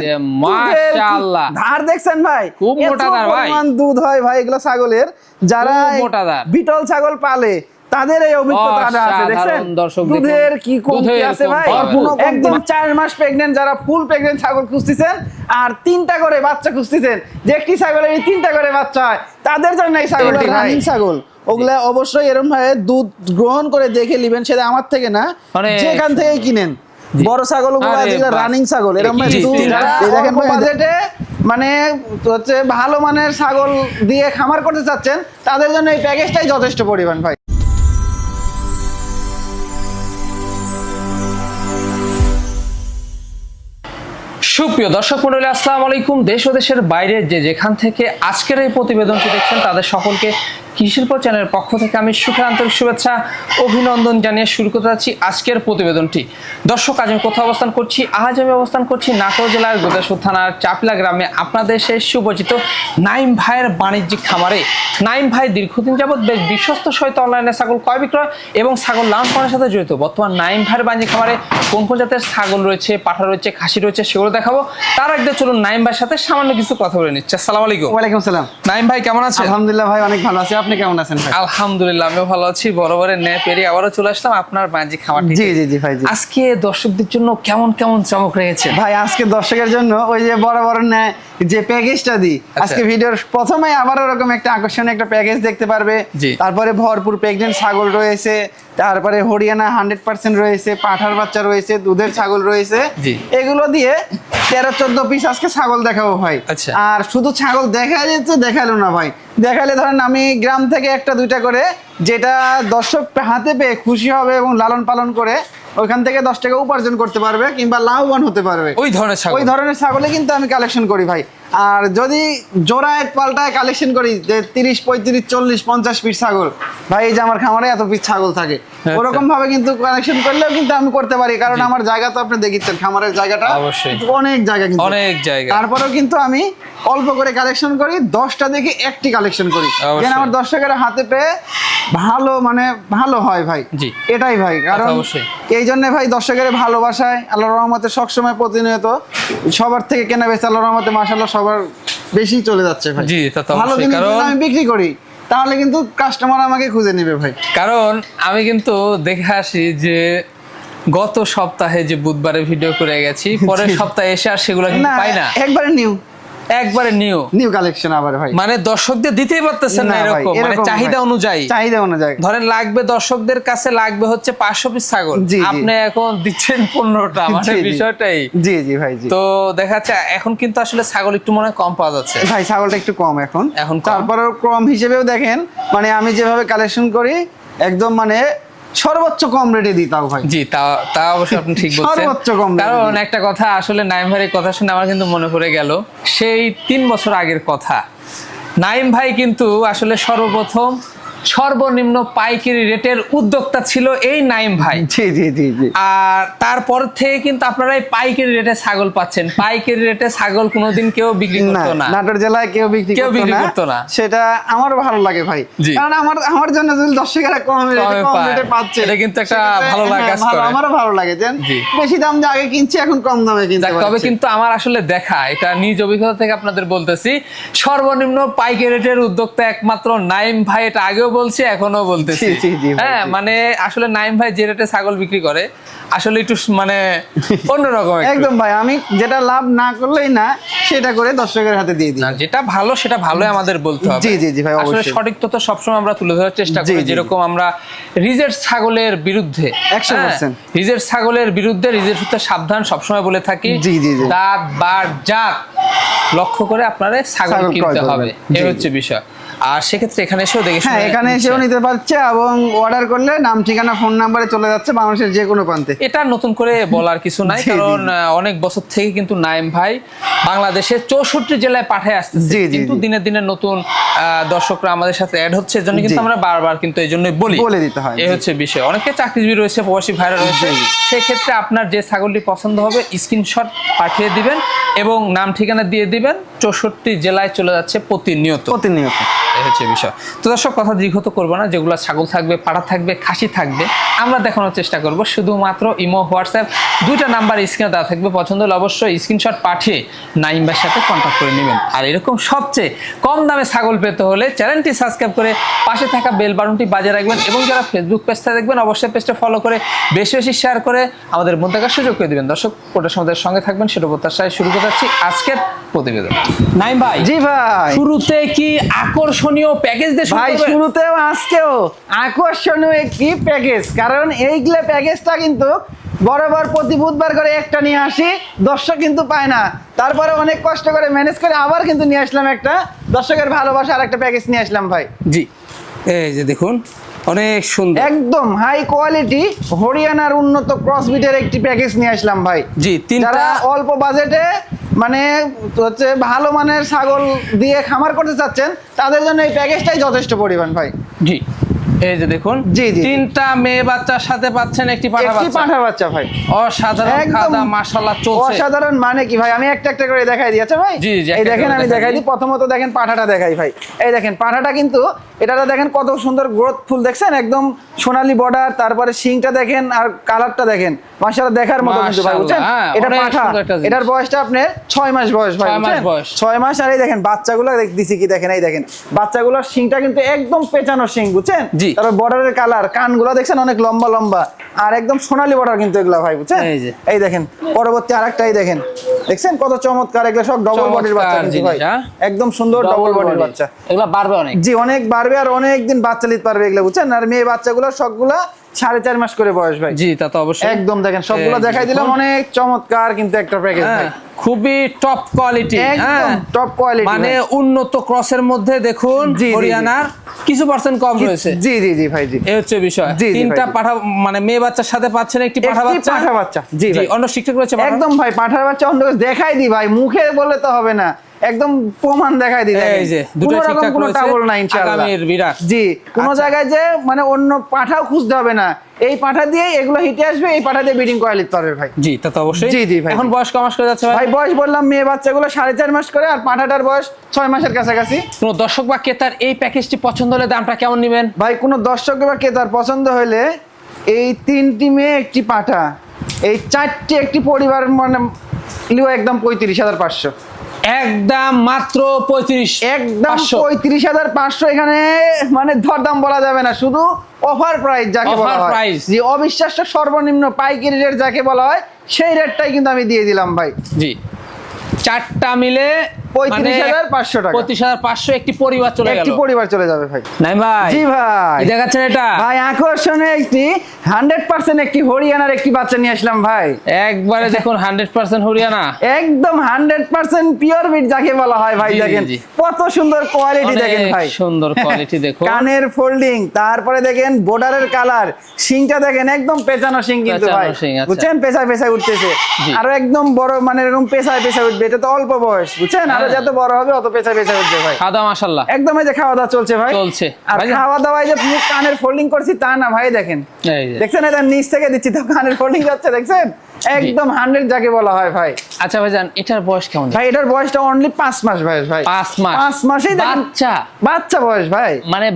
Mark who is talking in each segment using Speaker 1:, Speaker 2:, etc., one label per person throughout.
Speaker 1: যে মাশাআল্লাহ।
Speaker 2: ধার দেখছেন ভাই?
Speaker 1: খুব মোটা ধার ভাই।
Speaker 2: দুধ হয় ভাই এগুলো ছাগলের। যারা
Speaker 1: মোটা ধার।
Speaker 2: বিটল ছাগল পালে তাদের এই অভিজ্ঞতাটা আছে দেখছেন? দুধের কি কমতি আছে ভাই
Speaker 1: কমতি। হবে।
Speaker 2: কোনো একদম চার মাস প্রেগনেন্ট যারা ফুল প্রেগনেন্ট ছাগল খুঁজতেছেন আর তিনটা করে বাচ্চা খুঁজতেছেন যে একটি ছাগলের এই তিনটা করে বাচ্চা হয় তাদের জন্য এই ছাগলটি রানিং ছাগল। ওগুলা অবশ্যই এরকম ভাবে দুধ গ্রহণ করে দেখে নিবেন সেটা আমার থেকে না
Speaker 1: মানে-
Speaker 2: যেখান থেকে কিনেন। বড় ছাগল যেগুলো রানিং ছাগল এরকম দেখেন বাজেটে মানে হচ্ছে ভালো মানের ছাগল দিয়ে খামার করতে চাচ্ছেন তাদের জন্য এই প্যাকেজটাই যথেষ্ট পরিমাণ ভাই।
Speaker 1: সুপ্রিয় দর্শক মন্ডলী আসসালামু আলাইকুম। দেশ ও দেশের বাইরে যে যেখান থেকে আজকের এই প্রতিবেদনটি দেখছেন তাদের সকলকে কৃষিল্প চ্যানেলের পক্ষ থেকে আমি সুখের আন্তরিক শুভেচ্ছা অভিনন্দন জানিয়ে শুরু করতে যাচ্ছি আজকের প্রতিবেদনটি। দর্শক আজ আমি কোথাও অবস্থান করছি? আজ আমি অবস্থান করছি নাটোর জেলার গোদাসুর থানার চাপলা গ্রামে আপনাদের সেই সুপরিচিত নাইম ভাইয়ের বাণিজ্যিক খামারে। নাইম ভাই দীর্ঘদিন যাবৎ বেশ বিশ্বস্ত সহিত অনলাইনে ছাগল ক্রয় বিক্রয় এবং ছাগল লালন পালনের সাথে জড়িত। বর্তমান নাইম ভাইয়ের বাণিজ্যিক খামারে কোন কোন জাতের ছাগল রয়েছে পাঠা রয়েছে খাসি রয়েছে সেগুলো দেখাবো। তার আগে চলুন নাইম ভাইয়ের সাথে সামান্য কিছু কথা বলে নিচ্ছে। আসসালামু আলাইকুম।
Speaker 2: ওয়ালাইকুম সালাম।
Speaker 1: নাইম ভাই কেমন আছেন?
Speaker 2: আলহামদুলিল্লাহ ভাই অনেক ভালো আছি। আপনি কেমন আছেন ভাই?
Speaker 1: আলহামদুলিল্লাহ আমিও ভালো আছি। বরাবরের ন্যায় পেরি আবারও চলে আসলাম আপনার মাঝি খামার
Speaker 2: জি জি জি ভাই
Speaker 1: আজকে দর্শকদের জন্য কেমন কেমন চমক রয়েছে?
Speaker 2: ভাই আজকে দর্শকের জন্য ওই যে বড় বড় নে যে প্যাকেজটা দিই
Speaker 1: আচ্ছা।
Speaker 2: আজকে ভিডিওর প্রথমে আবার ওরকম একটা আকর্ষণীয় একটা প্যাকেজ দেখতে পারবে। তারপরে ভরপুর প্রেগনেন্ট ছাগল রয়েছে তারপরে হরিয়ানা হান্ড্রেড পার্সেন্ট রয়েছে পাঠার বাচ্চা রয়েছে দুধের ছাগল রয়েছে। এগুলো দিয়ে তেরো চোদ্দ পিস আজকে ছাগল দেখাবো ভাই।
Speaker 1: আচ্ছা।
Speaker 2: আর শুধু ছাগল দেখা যাচ্ছে দেখাল না ভাই। দেখালে ধরেন আমি গ্রাম থেকে একটা দুইটা করে যেটা দর্শক হাতে পেয়ে খুশি হবে এবং লালন পালন করে ওইখান থেকে দশ টাকা উপার্জন করতে পারবে কিংবা লাভবান হতে পারবে।
Speaker 1: ওই ধরনের ছাগল।
Speaker 2: ওই ধরনের ছাগলে কিন্তু আমি কালেকশন করি ভাই। আর যদি জোড়ায় পাল্টায় কালেকশন করি যে তিরিশ পঁয়ত্রিশ চল্লিশ পঞ্চাশ পিস ছাগল ভাই এই যে আমার খামারে এত পিস ছাগল থাকে
Speaker 1: আচ্ছা।
Speaker 2: ওরকম ভাবে কিন্তু কালেকশন করলেও কিন্তু আমি করতে পারি কারণ আমার জায়গা তো আপনি দেখিচ্ছেন খামারের জায়গাটা অনেক জায়গা কিন্তু।
Speaker 1: অনেক জায়গা।
Speaker 2: তারপরেও কিন্তু আমি অল্প করে কালেকশন করি দশটা দেখে একটি কালেকশন করি। যেন আমার দর্শকের হাতে পেয়ে ভালো মানে ভালো হয় ভাই। এটাই ভাই কারণ। এই জন্য ভাই দর্শকের ভালোবাসায় আল্লাহ রহমতে সবসময় প্রতিনিয়ত সবার থেকে কেনা বেচে আল্লাহ রহমতে মাসাল্লাহ সবার বেশি চলে যাচ্ছে ভাই।
Speaker 1: জি, তা তো
Speaker 2: ভালো জিনিস
Speaker 1: কারণ-
Speaker 2: আমি বিক্রি করি তাহলে কিন্তু কাস্টমার আমাকে খুঁজে নেবে ভাই।
Speaker 1: কারণ আমি কিন্তু দেখে আসি যে গত সপ্তাহে যে বুধবারে ভিডিও করে গেছি পরের সপ্তাহে এসে আর সেগুলো কিন্তু পাই না।
Speaker 2: একবারে নিউ
Speaker 1: একবারে নিউ
Speaker 2: নিউ কালেকশন আবার ভাই।
Speaker 1: মানে দর্শকদের দিতেই পারতেছেন না এরকম মানে চাহিদা অনুযায়ী।
Speaker 2: চাহিদা অনুযায়ী।
Speaker 1: ধরেন লাগবে দর্শকদের কাছে লাগবে হচ্ছে পাঁচশো পিস ছাগল। আপনি এখন দিচ্ছেন পনেরোটা মানে
Speaker 2: জি, জি।
Speaker 1: বিষয়টাই।
Speaker 2: জি জি ভাই জি।
Speaker 1: তো দেখা যাচ্ছে এখন কিন্তু আসলে ছাগল একটু মনে কম পাওয়া যাচ্ছে।
Speaker 2: ভাই ছাগলটা একটু কম এখন।
Speaker 1: এখন।
Speaker 2: তারপরেও কম হিসেবেও দেখেন মানে আমি যেভাবে কালেকশন করি একদম মানে সর্বোচ্চ কম রেটে দিই তাও ভাই।
Speaker 1: জি তা তা অবশ্য আপনি ঠিক বলছেন।
Speaker 2: সর্বোচ্চ কম
Speaker 1: কারণ একটা কথা আসলে নাইম ভাইয়ের কথা শুনে আমার কিন্তু মনে পড়ে গেল সেই তিন বছর আগের কথা। নাইম ভাই কিন্তু আসলে সর্বপ্রথম সর্বনিম্ন পাইকারি রেটের উদ্যোক্তা ছিল এই নাইম ভাই।
Speaker 2: জি জি জি জি।
Speaker 1: আর তারপর থেকে কিন্তু আপনারা এই পাইকারি রেটে ছাগল পাচ্ছেন। পাইকারি রেটে ছাগল কোনোদিন কেউ বিক্রি করতো না।
Speaker 2: নাটোর জেলায় কেউ বিক্রি
Speaker 1: কেউ বিক্রি করতো না।
Speaker 2: সেটা আমারও ভালো লাগে ভাই। কারণ আমার আমার জন্য যদি দর্শকেরা কম রেটে
Speaker 1: কম
Speaker 2: রেটে পাচ্ছে
Speaker 1: এটা কিন্তু একটা ভালো লাগা
Speaker 2: হ্যাঁ,
Speaker 1: কাজ করে।
Speaker 2: আমারও ভালো লাগে। যে বেশি দাম দিয়ে আগে কিনছি এখন কম দামে কিনতে
Speaker 1: তবে কিন্তু আমার আসলে দেখা এটা নিজ অভিজ্ঞতা থেকে আপনাদের বলতেছি। সর্বনিম্ন পাইকারি রেটের উদ্যোক্তা একমাত্র নাইম ভাই এটা আগেও বলছি এখনও বলতেছি। হ্যাঁ মানে আসলে নাইম ভাই যে রেটে ছাগল বিক্রি করে আসলে একটু মানে অন্যরকম
Speaker 2: একদম ভাই আমি যেটা লাভ না করলেই না সেটা করে দর্শকের হাতে দিয়ে দিই।
Speaker 1: না, যেটা ভালো সেটা ভালোই আমাদের বলতে হবে।
Speaker 2: জি, জি, জি, ভাই,
Speaker 1: আসলে। সঠিক তথ্য সবসময় আমরা তুলে ধরার চেষ্টা করি। যেরকম আমরা রিজের ছাগলের বিরুদ্ধে
Speaker 2: 100%
Speaker 1: রিজের ছাগলের বিরুদ্ধে রিজের সুতে সাবধান সবসময় বলে থাকি
Speaker 2: জি, জি, জি।
Speaker 1: দাঁত বার জাত লক্ষ্য করে আপনারা ছাগল কিনতে হবে। এই হচ্ছে বিষয়। আর সেক্ষেত্রে এখানে এসেও দেখে
Speaker 2: হ্যাঁ এখানে এসেও নিতে পারছে এবং অর্ডার করলে নাম ঠিকানা ফোন নাম্বারে চলে যাচ্ছে বাংলাদেশের যে কোনো প্রান্তে।
Speaker 1: এটা নতুন করে বলার কিছু নাই কারণ অনেক বছর থেকে কিন্তু নাইম ভাই বাংলাদেশের চৌষট্টি জেলায় পাঠায় আসতেছে। কিন্তু। দিনে দিনে নতুন দর্শকরা আমাদের সাথে অ্যাড হচ্ছে এজন্য কিন্তু আমরা বারবার কিন্তু এই জন্যই বলি।
Speaker 2: বলে দিতে হয়,
Speaker 1: এই হচ্ছে বিষয়। অনেকে চাকরিজীবী রয়েছে প্রবাসী ভাইরা রয়েছে। সেক্ষেত্রে আপনার যে ছাগলটি পছন্দ হবে স্ক্রিনশট পাঠিয়ে দিবেন এবং নাম ঠিকানা দিয়ে দিবেন। চৌষট্টি জেলায় চলে যাচ্ছে প্রতিনিয়ত।
Speaker 2: প্রতিনিয়ত।
Speaker 1: এই হচ্ছে বিষয়। তো দর্শক কথা দীর্ঘত করব না যেগুলো ছাগল থাকবে পাড়া থাকবে খাসি থাকবে আমরা দেখানোর চেষ্টা করব। শুধুমাত্র ইমো হোয়াটসঅ্যাপ দুইটা নাম্বার স্ক্রিনে দেওয়া থাকবে। পছন্দ হলে অবশ্যই স্ক্রিনশট পাঠিয়ে নাইমবার সাথে কন্ট্যাক্ট করে নেবেন। আর এরকম সবচেয়ে কম দামে ছাগল পেতে হলে চ্যানেলটি সাবস্ক্রাইব করে পাশে থাকা বেল বাটনটি বাজিয়ে রাখবেন এবং যারা ফেসবুক পেজটা দেখবেন অবশ্যই পেজটা ফলো করে বেশি বেশি শেয়ার করে আমাদের মন থাকার সুযোগ করে দেবেন। দর্শক কোটার আমাদের সঙ্গে থাকবেন সেটা প্রত্যাশায় শুরু করতে আজকের প্রতিবেদন। নাইম ভাই
Speaker 2: জি ভাই।
Speaker 1: শুরুতে কি আকর্ষণীয় প্যাকেজ দিয়ে
Speaker 2: ভাই? শুরুতেও আজকেও আকর্ষণীয় একটি প্যাকেজ কারণ এইগুলা প্যাকেজটা কিন্তু বরাবর প্রতি বুধবার করে একটা নিয়ে আসি দর্শক কিন্তু পায় না তারপরে অনেক কষ্ট করে ম্যানেজ করে আবার কিন্তু নিয়ে আসলাম একটা দর্শকের ভালোবাসা আর একটা প্যাকেজ নিয়ে আসলাম ভাই
Speaker 1: জি এই যে দেখুন অনেক সুন্দর।
Speaker 2: একদম হাই কোয়ালিটি হরিয়ানার উন্নত ক্রস বিটের একটি প্যাকেজ নিয়ে আসলাম ভাই।
Speaker 1: জি তিনটা
Speaker 2: অল্প বাজেটে মানে হচ্ছে ভালো মানের ছাগল দিয়ে খামার করতে চাচ্ছেন তাদের জন্য এই প্যাকেজটাই যথেষ্ট পরিমাণ ভাই।
Speaker 1: জি। এই যে দেখুন
Speaker 2: জি, জি, জি।
Speaker 1: তিনটা মেয়ে বাচ্চার সাথে পাচ্ছেন একটি পাঠা বাচ্চা।
Speaker 2: পাঠা বাচ্চা ভাই।
Speaker 1: অসাধারণ খাদা মাশাআল্লাহ চলছে।
Speaker 2: অসাধারণ মানে কি ভাই? আমি একটা একটা করে দেখাই দিয়েছে ভাই?
Speaker 1: জি, জি,
Speaker 2: এই দেখেন আমি
Speaker 1: দেখাই দিই।
Speaker 2: প্রথমত দেখেন পাঠাটা দেখাই ভাই। এই দেখেন পাঠাটা কিন্তু দেখেন কত সুন্দর গ্রোথ ফুল দেখছেন? একদম সোনালী বর্ডার তারপরে শিংটা দেখেন আর কালারটা দেখেন। মাশাআল্লাহ দেখার মতো কিন্তু ভাই বুঝছেন?
Speaker 1: হ্যাঁ,
Speaker 2: এটা পাঠা। এটার বয়সটা আপনার ছয় মাস বয়স ভাই
Speaker 1: ছয় মাস বয়স।
Speaker 2: ছয় মাস আর এই দেখেন বাচ্চাগুলো দেখ- দিছি কি দেখেন এই দেখেন। বাচ্চাগুলোর শিংটা কিন্তু একদম পেঁচানো শিং বুঝছেন?
Speaker 1: জি।
Speaker 2: তারপর বর্ডারের কালার কানগুলো দেখছেন অনেক লম্বা লম্বা। আর একদম সোনালি বর্ডার কিন্তু এগুলা ভাই বুঝছেন?
Speaker 1: এই যে।
Speaker 2: এই দেখেন পরবর্তী আরেকটাই দেখেন। দেখছেন? কত চমৎকার এগুলো সব ডবল বডির বাচ্চা কিন্তু ভাই।
Speaker 1: হ্যাঁ?
Speaker 2: একদম সুন্দর ডবল বডির বাচ্চা।
Speaker 1: এগুলা বাড়বে অনেক।
Speaker 2: জি অনেক বাড়বে আর অনেক দিন বাচ্চা নিতে পারবে এগুলো বুঝছেন? আর মেয়ে বাচ্চাগুলো সবগুলা সাড়ে চার মাস করে বয়স ভাই।
Speaker 1: জি তা তো অবশ্যই।
Speaker 2: একদম দেখেন সবগুলো দেখাই দিলাম অনেক চমৎকার কিন্তু একটা প্যাকেজ ভাই।
Speaker 1: হ্যাঁ, খুবই টপ কোয়ালিটি
Speaker 2: একদম top quality
Speaker 1: মানে উন্নত ক্রসের মধ্যে দেখুন। হরিয়ানার কিছু পার্সেন্ট কম রয়েছে।
Speaker 2: জি জি জি ভাই জি।
Speaker 1: এই হচ্ছে বিষয়। তিনটা। পাঠা মানে মেয়ে বাচ্চার সাথে পাচ্ছেন একটি পাঠা বাচ্চা?
Speaker 2: পাঠা বাচ্চা, জি ভাই।
Speaker 1: অন্য শিক্ষক রয়েছে
Speaker 2: একদম ভাই পাঠার বাচ্চা অন্য দেখাই দি ভাই মুখে বলে তো হবে না। একদম প্রমাণ দেখাই দি
Speaker 1: এই যে দুটো ঠিকঠাক
Speaker 2: কোনো টাবল না ইনশাআল্লাহ।
Speaker 1: আগামীর বিরাট।
Speaker 2: জি কোনো
Speaker 1: আচ্ছা।
Speaker 2: জায়গায় যে মানে অন্য পাঠাও খুঁজতে হবে না। এই পাঠা দিয়ে এগুলো হিটে আসবে এই পাঠা দিয়ে বিডিং করে নিতে পারবে ভাই।
Speaker 1: জি তা তো অবশ্যই।
Speaker 2: জি, জি, ভাই,
Speaker 1: এখন। বয়স কমাস করে যাচ্ছে ভাই?
Speaker 2: ভাই বয়স বললাম মেয়ে বাচ্চাগুলো সাড়ে চার মাস করে আর পাঠাটার বয়স ছয় মাসের কাছাকাছি।
Speaker 1: কোন দর্শক বা ক্রেতার এই প্যাকেজটি পছন্দ হলে দামটা কেমন নেবেন?
Speaker 2: ভাই কোনো দর্শক বা ক্রেতার পছন্দ হলে এই তিনটি মেয়ে একটি পাঠা। এই চারটি একটি পরিবার মানে লিও একদম পঁয়ত্রিশ হাজার পাঁচশো।
Speaker 1: একদম মাত্র পঁয়ত্রিশ
Speaker 2: একদম। পঁয়ত্রিশ হাজার পাঁচশো এখানে মানে দরদাম বলা যাবে না শুধু অফার প্রাইস যাকে বলা হয়। যে অবিশ্বাস্য সর্বনিম্ন পাইকারি রেট যাকে বলা হয় সেই রেটটাই কিন্তু আমি দিয়ে দিলাম ভাই।
Speaker 1: জি। চারটা মিলে
Speaker 2: 35,500 টাকা।
Speaker 1: পঁয়ত্রিশ হাজার পাঁচশো একটি পরিবার চলে গেল।
Speaker 2: একটি পরিবার চলে যাবে ভাই।
Speaker 1: নাই ভাই।
Speaker 2: জি ভাই।
Speaker 1: দেখাচ্ছেন এটা?
Speaker 2: ভাই আকর্ষণে একটি হান্ড্রেড পার্সেন্ট একটি হরিয়ানার একটি বাচ্চা নিয়ে আসলাম ভাই।
Speaker 1: একবারে দেখুন হান্ড্রেড পার্সেন্ট হরিয়ানা।
Speaker 2: একদম হান্ড্রেড পার্সেন্ট পিওর বিট যাকে বলা হয় ভাই
Speaker 1: জি, জি,
Speaker 2: দেখেন কত সুন্দর কোয়ালিটি দেখেন ভাই।
Speaker 1: সুন্দর।
Speaker 2: কানের ফোল্ডিং তারপরে দেখেন বর্ডারের কালার শিংটা দেখেন একদম পেঁচানো শিং কিন্তু ভাই।
Speaker 1: আচ্ছা।
Speaker 2: বুঝছেন? পেছায় পেছায় উঠতেছে। আরও একদম বড় মানে এরকম পেছায় পেছায় উঠবে। এটা তো অল্প বয়স বুঝছেন? আরও
Speaker 1: হ্যাঁ।
Speaker 2: যত বড় হবে অত পেছায় পেছায় উঠবে ভাই।
Speaker 1: খাদা মাশাল্লাহ
Speaker 2: একদম এই যে খাওয়া দাওয়া চলছে ভাই।
Speaker 1: চলছে।
Speaker 2: আর খাওয়া দাওয়ায় যে মুখ কানের ফোল্ডিং করছি তা না ভাই দেখেন। দেখছেন এটা নিচ থেকে দিচ্ছি তো কানের ফোল্ডিং যাচ্ছে দেখছেন? একদম হান্ড্রেড যাকে বলা হয় ভাই।
Speaker 1: আচ্ছা ভাইজান এটার বয়স কেমন?
Speaker 2: ভাই এটার বয়সটা অনলি পাঁচ মাস বয়স ভাই।
Speaker 1: পাঁচ মাস।
Speaker 2: পাঁচ মাসেই
Speaker 1: বাচ্চা।
Speaker 2: বাচ্চা বয়স ভাই।
Speaker 1: মানে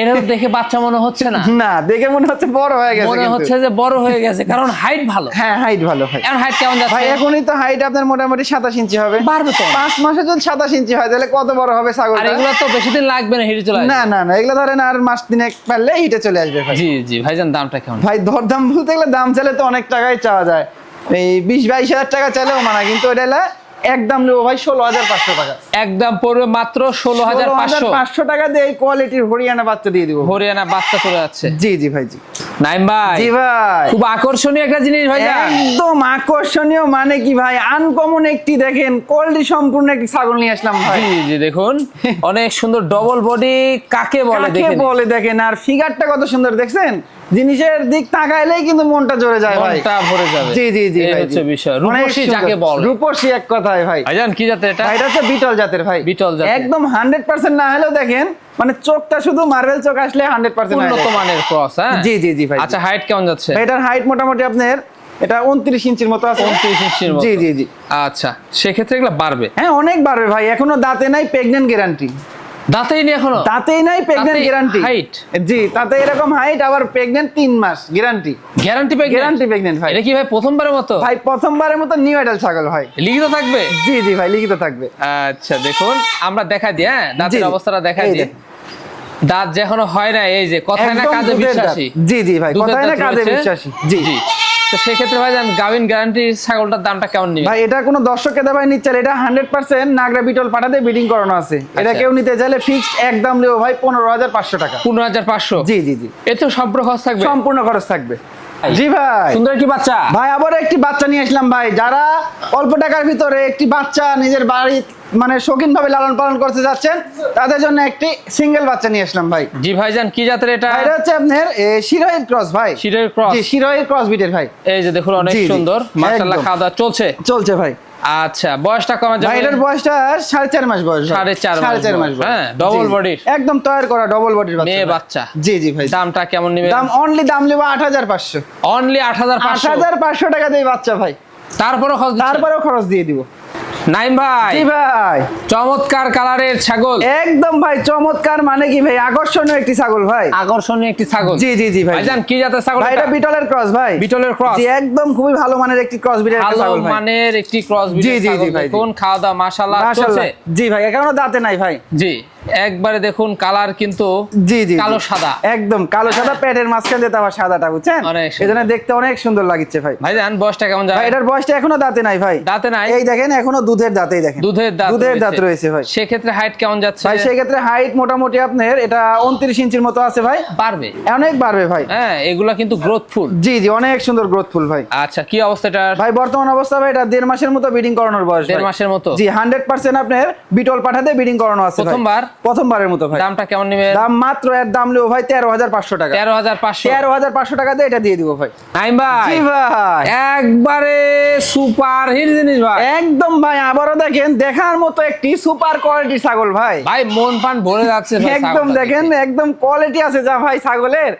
Speaker 1: এটা দেখে বাচ্চা মনে হচ্ছে না?
Speaker 2: না দেখে মনে হচ্ছে বড় হয়ে গেছে
Speaker 1: মনে হচ্ছে যে বড় হয়ে গেছে কারণ হাইট ভালো।
Speaker 2: হ্যাঁ হাইট ভালো ভাই।
Speaker 1: এখন হাইট কেমন
Speaker 2: ভাই
Speaker 1: যাচ্ছে?
Speaker 2: এখনই তো হাইট আপনার মোটামুটি সাতাশ ইঞ্চি হবে।
Speaker 1: বাড়বে তো
Speaker 2: পাঁচ মাসে সাতাশ ইঞ্চি হয় তাহলে কত বড় হবে
Speaker 1: এগুলো তো বেশি দিন লাগবে না হিটে চলে
Speaker 2: না না না এগুলো ধরেন আর মাস দিনে পারলে হিটে চলে আসবে ভাই।
Speaker 1: জি জি ভাইজান দামটা কেমন?
Speaker 2: ভাই দরদাম বলতে গেলে দাম চাইলে তো অনেক টাকাই চাওয়া যায়। এই বিশ বাইশ হাজার টাকা চাইলেও মানা কিন্তু একদম নেব ভাই ষোলো হাজার পাঁচশো টাকা।
Speaker 1: একদম পড়বে মাত্র ষোলো হাজার পাঁচশো।
Speaker 2: টাকা দিয়ে এই কোয়ালিটির হরিয়ানা বাচ্চা দিয়ে দিব।
Speaker 1: হরিয়ানা বাচ্চা চলে যাচ্ছে।
Speaker 2: জি জি ভাই জি।
Speaker 1: নাইম ভাই
Speaker 2: জি ভাই।
Speaker 1: খুব আকর্ষণীয় একটা জিনিস ভাইজান
Speaker 2: একদম আকর্ষণীয় মানে কি ভাই? আনকমন একটি দেখেন কোয়ালিটি সম্পূর্ণ একটি ছাগল নিয়ে আসলাম ভাই।
Speaker 1: জি জি দেখুন অনেক সুন্দর ডবল বডি কাকে বলে দেখেন?
Speaker 2: বলে দেখেন? আর ফিগারটা কত সুন্দর দেখছেন? জিনিসের দিক তাকাইলেই কিন্তু মনটা জোরে যায় ভাই।
Speaker 1: মনটা ভরে যাবে।
Speaker 2: জি জি জি
Speaker 1: এই
Speaker 2: ভাই,
Speaker 1: হচ্ছে বিষয়। রূপসী যাকে বলে।
Speaker 2: রূপসী এক কথায় ভাই।
Speaker 1: ভাইজান কি জাতের এটা?
Speaker 2: ভাই, এটা হচ্ছে বিটল জাতের ভাই।
Speaker 1: বিটল জাতের।
Speaker 2: একদম হান্ড্রেড পার্সেন্ট না হলেও দেখেন মানে চোখটা শুধু মার্বেল চোখ আসলে হান্ড্রেড পার্সেন্ট
Speaker 1: উন্নত মানের ক্রস হ্যাঁ?
Speaker 2: জি, জি, জি, ভাই,
Speaker 1: আচ্ছা হাইট কেমন যাচ্ছে?
Speaker 2: এটার হাইট মোটামুটি আপনার এটা উনত্রিশ ইঞ্চির মতো আছে।
Speaker 1: 29 ইঞ্চির মতো।
Speaker 2: জি জি জি।
Speaker 1: আচ্ছা সেক্ষেত্রে এগুলো বাড়বে?
Speaker 2: হ্যাঁ অনেক বাড়বে ভাই এখনও দাঁতে নাই প্রেগনেন্ট গ্যারান্টি
Speaker 1: দাঁতেই নি এখনও।
Speaker 2: তাতেই নাই প্রেগনেন্ট
Speaker 1: তাতেই
Speaker 2: গ্যারান্টি
Speaker 1: height?
Speaker 2: জি তাতে এরকম হাইট আবার প্রেগনেন্ট তিন মাস গ্যারান্টি
Speaker 1: গ্যারান্টি পেয়ে
Speaker 2: গ্যারান্টি প্রেগনেন্ট ভাই।
Speaker 1: এটা কি ভাই প্রথমবারের মতো?
Speaker 2: ভাই প্রথমবারের মতো নিউ এডাল ছাগল ভাই।
Speaker 1: লিখিত থাকবে?
Speaker 2: জি জি ভাই লিখিত থাকবে।
Speaker 1: আচ্ছা দেখুন আমরা দেখা দিই হ্যাঁ? দাঁতের। অবস্থাটা দেখা দিই। দাঁত যে এখনও হয় না এই যে কথায় না কাজে বিশ্বাসী।
Speaker 2: জি জি ভাই কথায় না কাজে। বিশ্বাসী। জি।
Speaker 1: জি। তো সেক্ষেত্রে ভাই গাভিন গ্যারান্টি ছাগলটার দামটা কেমন নিবে?
Speaker 2: ভাই এটা কোনো দর্শক ভাই নিচ্ছে। এটা হান্ড্রেড পার্সেন্ট নাগরা বিটল পাঠাতে বিডিং করানো আছে। এটা
Speaker 1: আচ্ছা।
Speaker 2: কেউ নিতে চাইলে ফিক্সড একদম নেব ভাই পনেরো হাজার পাঁচশো টাকা।
Speaker 1: পনেরো হাজার পাঁচশো?
Speaker 2: জি জি জি।
Speaker 1: এতে সম্পর্ক খরচ থাকবে?
Speaker 2: সম্পূর্ণ খরচ থাকবে। জি ভাই।
Speaker 1: সুন্দর কি বাচ্চা।
Speaker 2: ভাই আবার একটি বাচ্চা নিয়ে আসলাম ভাই। যারা অল্প টাকার ভিতরে একটি বাচ্চা নিজের বাড়ি মানে শৌখিন ভাবে লালন পালন করতে যাচ্ছেন তাদের জন্য একটি সিঙ্গেল বাচ্চা নিয়ে আসলাম ভাই।
Speaker 1: জি ভাইজান কি জাতের এটা?
Speaker 2: এটা হচ্ছে আপনার শিরোহের ক্রস ভাই।
Speaker 1: শিরোহের ক্রস
Speaker 2: জি শিরোহের ক্রস বিটের ভাই।
Speaker 1: এই যে দেখুন অনেক সুন্দর। মাশাআল্লাহ খাওয়া দাওয়া চলছে।
Speaker 2: চলছে ভাই।
Speaker 1: আচ্ছা বয়সটা কমে যাবে
Speaker 2: এটার বয়সটা সাড়ে চার মাস বয়স
Speaker 1: সাড়ে চার
Speaker 2: সাড়ে চার মাস।
Speaker 1: হ্যাঁ, ডবল
Speaker 2: জি। একদম তৈরি করা ডবল বডির বাচ্চা
Speaker 1: মেয়ে বাচ্চা।
Speaker 2: জি জি ভাই।
Speaker 1: দামটা কেমন নিবে
Speaker 2: দাম অনলি দাম নেব আট হাজার পাঁচশো।
Speaker 1: অনলি আট হাজার
Speaker 2: আট হাজার পাঁচশো টাকা দিয়ে বাচ্চা ভাই।
Speaker 1: তারপরে খরচ তারপরে
Speaker 2: তারপরেও খরচ দিয়ে দিব।
Speaker 1: নাইম ভাই।
Speaker 2: জি ভাই।
Speaker 1: চমৎকার কালারের ছাগল।
Speaker 2: একদম ভাই চমৎকার মানে কি ভাই? আকর্ষণীয় একটি ছাগল ভাই।
Speaker 1: আকর্ষণীয় একটি ছাগল।
Speaker 2: জি জি জি ভাই।
Speaker 1: ভাইজান কি জাতের ছাগল
Speaker 2: ভাই
Speaker 1: এটা?
Speaker 2: বিটলের ক্রস ভাই।
Speaker 1: বিটলের ক্রস।
Speaker 2: জি একদম খুবই ভালো মানের একটি ক্রস
Speaker 1: ব্রিডের
Speaker 2: ছাগল ভাই।
Speaker 1: মানের একটি ক্রস
Speaker 2: জি, জি, জি, ভাই,
Speaker 1: কোন খাওয়া দাওয়া মাশাআল্লাহ। চলছে।
Speaker 2: জি ভাই এখনও দাঁতে নাই ভাই।
Speaker 1: জি। একবারে দেখুন কালার কিন্তু
Speaker 2: জি জি
Speaker 1: কালো সাদা।
Speaker 2: একদম কালো সাদা পেটের মাঝখানে যেতে আবার সাদাটা বুঝছেন? এজন্য দেখতে অনেক সুন্দর লাগছে ভাই।
Speaker 1: ভাইজান বয়সটা কেমন
Speaker 2: ভাই
Speaker 1: যায়
Speaker 2: এটার বয়সটা এখনও দাঁতে নাই ভাই।
Speaker 1: দাঁতে নাই?
Speaker 2: এই দেখেন এখনও দুধের দাঁতেই দেখেন।
Speaker 1: দুধের দাঁত
Speaker 2: দুধের দাঁত রয়েছে ভাই।
Speaker 1: সেক্ষেত্রে হাইট কেমন যাচ্ছে?
Speaker 2: ভাই সেক্ষেত্রে হাইট মোটামুটি আপনার এটা উনত্রিশ ইঞ্চির মতো আছে ভাই।
Speaker 1: পারবে
Speaker 2: অনেক বাড়বে ভাই।
Speaker 1: হ্যাঁ এগুলা কিন্তু গ্রোথফুল
Speaker 2: জি জি অনেক সুন্দর গ্রোথফুল ভাই।
Speaker 1: আচ্ছা কি অবস্থাটা
Speaker 2: ভাই বর্তমান অবস্থা ভাই এটা দেড় মাসের মতো ব্রিডিং করানোর বয়স
Speaker 1: দেড়
Speaker 2: ভাই।
Speaker 1: মাসের মতো?
Speaker 2: জি হান্ড্রেড পার্সেন্ট আপনার বিটল পাঠাতে ব্রিডিং করানো আছে ভাই।
Speaker 1: প্রথমবার?
Speaker 2: প্রথমবারের মতো ভাই।
Speaker 1: দামটা কেমন নেবে?
Speaker 2: দাম মাত্র এর দাম নেব ভাই তেরো হাজার পাঁচশো টাকা।
Speaker 1: তেরো হাজার পাঁচশো।
Speaker 2: তেরো হাজার পাঁচশো টাকা দিয়ে এটা দিয়ে দিব ভাই।
Speaker 1: নাইম ভাই
Speaker 2: ভাই।
Speaker 1: একবারে সুপার হিট জিনিস ভাই।
Speaker 2: একদম ভাই আবারও দেখেন দেখার মতো একটি সুপার কোয়ালিটি ছাগল ভাই।
Speaker 1: ভাই মন পান ভরে যাচ্ছে
Speaker 2: একদম দেখেন একদম কোয়ালিটি আছে যা ভাই ছাগলের।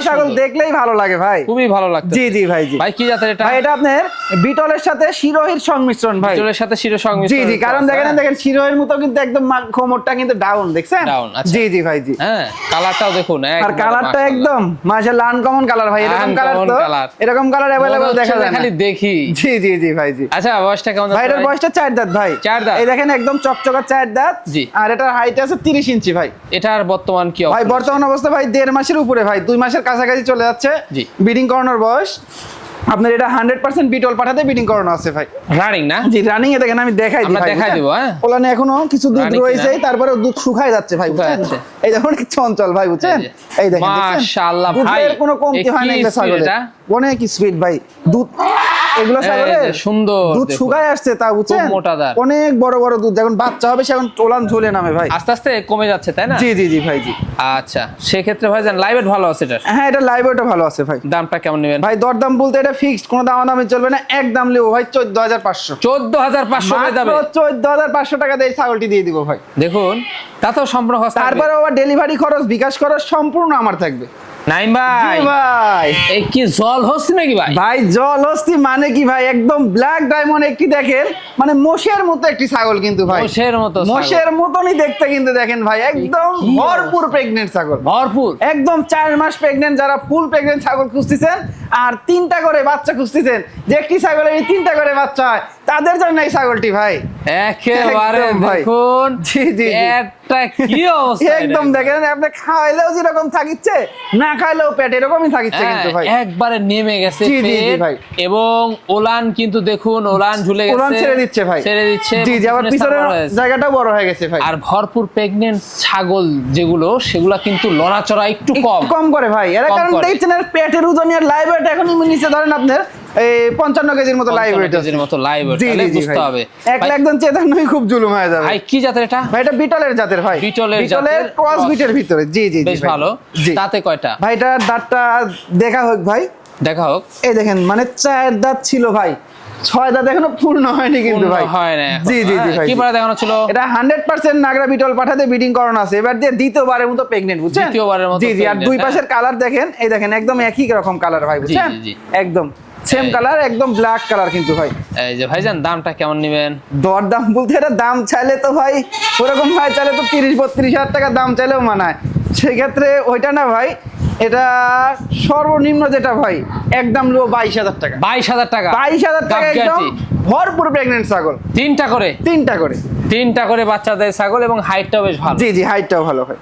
Speaker 2: ছাগল
Speaker 1: সুন্দর।
Speaker 2: দেখলেই ভালো লাগে ভাই
Speaker 1: খুবই ভালো লাগছে
Speaker 2: জি জি ভাই জি
Speaker 1: ভাই কি জাতের এটা
Speaker 2: ভাই এটা আপনার বিটলের সাথে শিরোহির সংমিশ্রণ ভাই
Speaker 1: চুলের সাথে শিরো
Speaker 2: জি
Speaker 1: সংমিশ্রণ
Speaker 2: জি কারণ দেখেন
Speaker 1: হ্যাঁ।
Speaker 2: দেখেন শিরোহির মতো কিন্তু একদম মা- কোমরটা কিন্তু ডাউন দেখছেন
Speaker 1: Down, আচ্ছা।
Speaker 2: জি জি ভাই জি
Speaker 1: হ্যাঁ কালারটাও দেখুন
Speaker 2: আর
Speaker 1: একবারে
Speaker 2: কালারটা
Speaker 1: মাশাআল্লাহ।
Speaker 2: একদম মাশাআল্লাহ আনকমন কালার ভাই এরকম
Speaker 1: Uncommon
Speaker 2: কালার তো
Speaker 1: colour।
Speaker 2: এরকম কালার
Speaker 1: মনে
Speaker 2: अवेलेबल
Speaker 1: হচ্ছে
Speaker 2: দেখা
Speaker 1: যে
Speaker 2: যায় না
Speaker 1: খালি দেখি
Speaker 2: জি জি জি ভাই জি
Speaker 1: আচ্ছা বয়সটা কেমন
Speaker 2: ভাই
Speaker 1: যাচ্ছে
Speaker 2: এটার
Speaker 1: ভাই?
Speaker 2: বয়সটা চার দাঁত ভাই
Speaker 1: চার দাঁত?
Speaker 2: এই দেখেন একদম চকচকা চার দাঁত
Speaker 1: জি।
Speaker 2: আর এটার হাইট আছে 30 ইঞ্চি ভাই
Speaker 1: এটার বর্তমান কি
Speaker 2: ভাই
Speaker 1: অবস্থা?
Speaker 2: বর্তমান অবস্থা ভাই দেড় মাসের উপরে ভাই দুই মাসের কাছাকাছি চলে যাচ্ছে
Speaker 1: জি।
Speaker 2: বিডিং করানোর বয়স আপনার এটা হান্ড্রেড পার্সেন্ট বিটল পাঠাতে বিডিং করানো আছে ভাই।
Speaker 1: রানিং না?
Speaker 2: জি রানিং এ দেখেন আমি দেখাই দিই
Speaker 1: দেখাই দিব, হ্যাঁ?
Speaker 2: ওলানে এখনও কিছু দুধ রয়েছে তারপরে দুধ শুকায় যাচ্ছে ভাই বুঝছেন? এই দেখুন কি চঞ্চল ভাই বুঝছেন?
Speaker 1: এই
Speaker 2: দেখেন
Speaker 1: মাশাআল্লাহ ভাই,
Speaker 2: দুধের কোনো কমতি হয় না
Speaker 1: speed
Speaker 2: ছাগলের।
Speaker 1: এটা?
Speaker 2: অনেক স্পিড ভাই দুধ এগুলো ছাগলের
Speaker 1: সুন্দর
Speaker 2: দুধ শুকায় আসছে তা বুঝছেন?
Speaker 1: মোটা দাঁত।
Speaker 2: অনেক বড় বড় দুধ যখন বাচ্চা হবে সে এখন টোলান ঝুলে নামে ভাই।
Speaker 1: আস্তে আস্তে কমে যাচ্ছে তাই না?
Speaker 2: জি জি জি ভাই জি।
Speaker 1: আচ্ছা সেক্ষেত্রে ভাই জান লাইভেট ভালো আছে এটা?
Speaker 2: হ্যাঁ এটা লাইভ ওটা ভালো আছে ভাই।
Speaker 1: দামটা কেমন নেবেন?
Speaker 2: ভাই দরদাম বলতে এটা ফিক্সড কোনো দাম দামে চলবে না একদম নেব ভাই চোদ্দ হাজার পাঁচশো।
Speaker 1: চোদ্দ হাজার পাঁচশো হয়ে যাবে।
Speaker 2: চোদ্দ হাজার পাঁচশো টাকা দিয়ে ছাগলটি দিয়ে দিবো ভাই।
Speaker 1: দেখুন তাতেও সম্পূর্ণ
Speaker 2: তারপরে আবার ডেলিভারি খরচ বিকাশ খরচ সম্পূর্ণ আমার থাকবে।
Speaker 1: নাইম ভাই।
Speaker 2: ভাই।
Speaker 1: এই কি জল হচ্ছে নাকি ভাই?
Speaker 2: ভাই জল হস্তি মানে কি ভাই? একদম ব্ল্যাক ডায়মন্ড একটি দেখেন মানে মোষের মতো একটি ছাগল কিন্তু ভাই।
Speaker 1: মোষের মতো
Speaker 2: মোষের মতনই দেখতে কিন্তু দেখেন ভাই একদম ভরপুর প্রেগনেন্ট ছাগল।
Speaker 1: ভরপুর।
Speaker 2: একদম চার মাস প্রেগনেন্ট যারা ফুল প্রেগনেন্ট ছাগল খুঁজতেছেন আর তিনটা করে বাচ্চা খুঁজতেছেন যে একটি ছাগলের এই তিনটা করে বাচ্চা হয় তাদের জন্য এই ছাগলটি ভাই।
Speaker 1: একেবারে দেখুন
Speaker 2: জি, জি।
Speaker 1: একটা কি অবস্থা
Speaker 2: একদম দেখেন আপনি খাওয়াইলেও যেরকম থাকিচ্ছে না খাইলেও পেট এরকমই থাকিচ্ছে কিন্তু ভাই
Speaker 1: হ্যাঁ, একবারে নেমে গেছে
Speaker 2: জি, জি, জি, ভাই।
Speaker 1: এবং ওলান কিন্তু দেখুন ওলান ঝুলে গেছে
Speaker 2: উড়ান ছেড়ে দিচ্ছে ভাই
Speaker 1: ছেড়ে দিচ্ছে
Speaker 2: জি জি আবার। জায়গাটাও বড় হয়ে গেছে ভাই
Speaker 1: আর ভরপুর প্রেগনেন্ট ছাগল যেগুলো সেগুলো কিন্তু লড়াচড়া একটু কম
Speaker 2: কম করে ভাই এর কারণ
Speaker 1: করে।
Speaker 2: দেখছেন এর পেটের ওজন আর লাইভ এখন নিচে ধরেন আপনার এই পঞ্চান্ন কেজির মতো লাইভ ওয়েট
Speaker 1: কেজির মতো লাইভ তাহলে
Speaker 2: জি
Speaker 1: বুঝতে হবে।
Speaker 2: এক একজন চেতন নয় খুব জুলুম হয়ে যাবে।
Speaker 1: ভাই কি জাতের এটা?
Speaker 2: ভাই এটা বিটলের জাতের ভাই।
Speaker 1: বিটলের জাতের
Speaker 2: ক্রস বিটের ভিতরে। জি জি
Speaker 1: বেশ ভালো। দাঁতে কয়টা?
Speaker 2: ভাই এটার দাঁতটা দেখা হোক ভাই।
Speaker 1: দেখা হোক।
Speaker 2: এই দেখেন মানে চার দাঁত ছিল ভাই। ছয় দাঁত এখনও পূর্ণ হয়নি কিন্তু ভাই।
Speaker 1: হয় না
Speaker 2: জি জি জি
Speaker 1: হ্যাঁ,
Speaker 2: ভাই।
Speaker 1: কি। পারা দেখানো ছিল?
Speaker 2: এটা হান্ড্রেড পার্সেন্ট নাগরা বিটল পাঠাতে বিডিং করানো আছে। এবার দিয়ে দ্বিতীয়বারের মতো প্রেগনেন্ট বুঝছেন?
Speaker 1: দ্বিতীয়বারের মতো
Speaker 2: জি জি আর দুই
Speaker 1: হ্যাঁ।
Speaker 2: পাশের কালার দেখেন। এই দেখেন একদম একই রকম কালার ভাই বুঝছেন। একদম। সেম কালার একদম ব্ল্যাক কালার কিন্তু ভাই।
Speaker 1: এই যে ভাইজান দামটা কেমন নেবেন?
Speaker 2: দর দাম বলতে এটা দাম চাইলে তো ভাই ওরকম ভাই চাইলে তো তিরিশ বত্রিশ হাজার টাকা দাম চাইলেও মানায়। সেক্ষেত্রে ওইটা না ভাই এটা সর্বনিম্ন যেটা ভাই একদম লো বাইশ হাজার টাকা।
Speaker 1: বাইশ হাজার টাকা?
Speaker 2: বাইশ হাজার টাকা একদম ভরপুর প্রেগনেন্ট ছাগল।
Speaker 1: তিনটা করে?
Speaker 2: তিনটা করে।
Speaker 1: তিনটা করে বাচ্চা দেয় ছাগল এবং হাইটটাও বেশ ভালো।
Speaker 2: জি জি হাইটটাও ভালো ভাই।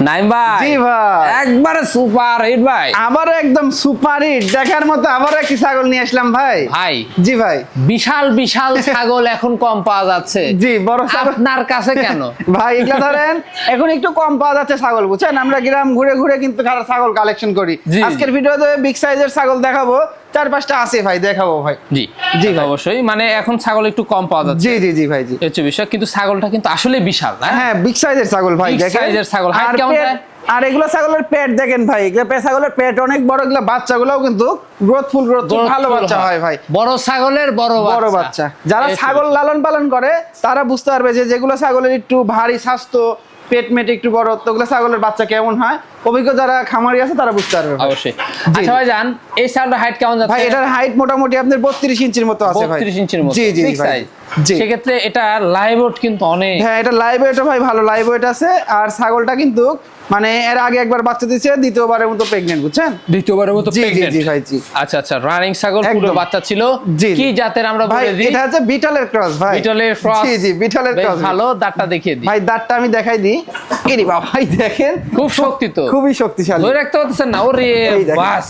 Speaker 1: নাইম ভাই।
Speaker 2: জি ভাই।
Speaker 1: একবারে সুপার হিট ভাই।
Speaker 2: আবারও একদম সুপার হিট। দেখার মতো আবারও একটি ছাগল নিয়ে আসলাম ভাই।
Speaker 1: ভাই।
Speaker 2: জি ভাই।
Speaker 1: বিশাল বিশাল ছাগল এখন কম পাওয়া যাচ্ছে।
Speaker 2: জি বড়
Speaker 1: আপনার কাছে কেন?
Speaker 2: ভাই এগুলা ধরেন এখন একটু কম পাওয়া যাচ্ছে ছাগল বুঝছেন? আমরা গ্রাম ঘুরে ঘুরে কিন্তু ছাগল কালেকশন করি। আজকের ভিডিওতে বিগ সাইজের ছাগল দেখাবো। চার পাঁচটা আছে ভাই দেখাবো ভাই।
Speaker 1: জি
Speaker 2: জি
Speaker 1: অবশ্যই। মানে এখন ছাগল একটু কম পাওয়া যাচ্ছে।
Speaker 2: জি জি জি ভাই জি।
Speaker 1: হচ্ছে বিষয় কিন্তু ছাগলটা কিন্তু আসলে বিশাল না?
Speaker 2: হ্যাঁ বিগ সাইজের ছাগল ভাই
Speaker 1: size এর ছাগল,
Speaker 2: আর
Speaker 1: কেমন
Speaker 2: আর এগুলো ছাগলের পেট দেখেন ভাই এগুলো ছাগলের পেট অনেক বড় এগুলো বাচ্চাগুলোও কিন্তু গ্রোথফুল গ্রোথফুল ভালো বাচ্চা হয়। ভাই।
Speaker 1: বড় ছাগলের বড়
Speaker 2: বড় বাচ্চা। যারা ছাগল লালন পালন করে তারা বুঝতে পারবে যে যেগুলো ছাগলের একটু ভারী স্বাস্থ্য পেট মেট একটু বড় তো ওগুলো ছাগলের বাচ্চা কেমন হয়। অভিজ্ঞ যারা খামারি আছে তারা বুঝতে পারবে
Speaker 1: অবশ্যই। আচ্ছা ভাই জান এই ছাগলটার হাইট কেমন যাচ্ছে?
Speaker 2: ভাই এটার হাইট মোটামুটি আপনার বত্রিশ ইঞ্চির মতো আছে ভাই।
Speaker 1: 32 ইঞ্চির মতো।
Speaker 2: জি জি ভাই।
Speaker 1: সেক্ষেত্রে এটা লাইভ ওয়েট কিন্তু অনেক।
Speaker 2: হ্যাঁ এটা লাইভ ওয়েটও ভাই ভালো লাইভ ওয়েট আছে। আর ছাগলটা কিন্তু মানে এর আগে একবার বাচ্চা দিচ্ছে দ্বিতীয়বারের মতো প্রেগনেন্ট বুঝছেন?
Speaker 1: দ্বিতীয়বারের মতো
Speaker 2: জি জি জি ভাই জি।
Speaker 1: আচ্ছা আচ্ছা রানিং ছাগল পুরো বাচ্চা ছিল। কি জাতের আমরা
Speaker 2: ভাই এটা হচ্ছে বিটলের ক্রস ভাই।
Speaker 1: বিটলের ক্রস
Speaker 2: জি জি বিটলের ক্রস
Speaker 1: ভালো দাঁতটা দেখিয়ে দিই।
Speaker 2: ভাই দাঁতটা আমি দেখাই দিই। এরি বাবা ভাই দেখেন।
Speaker 1: খুব শক্তি তো।
Speaker 2: খুবই শক্তিশালী।
Speaker 1: ধরে রাখতে পারতেছেন না? ওরে বাস।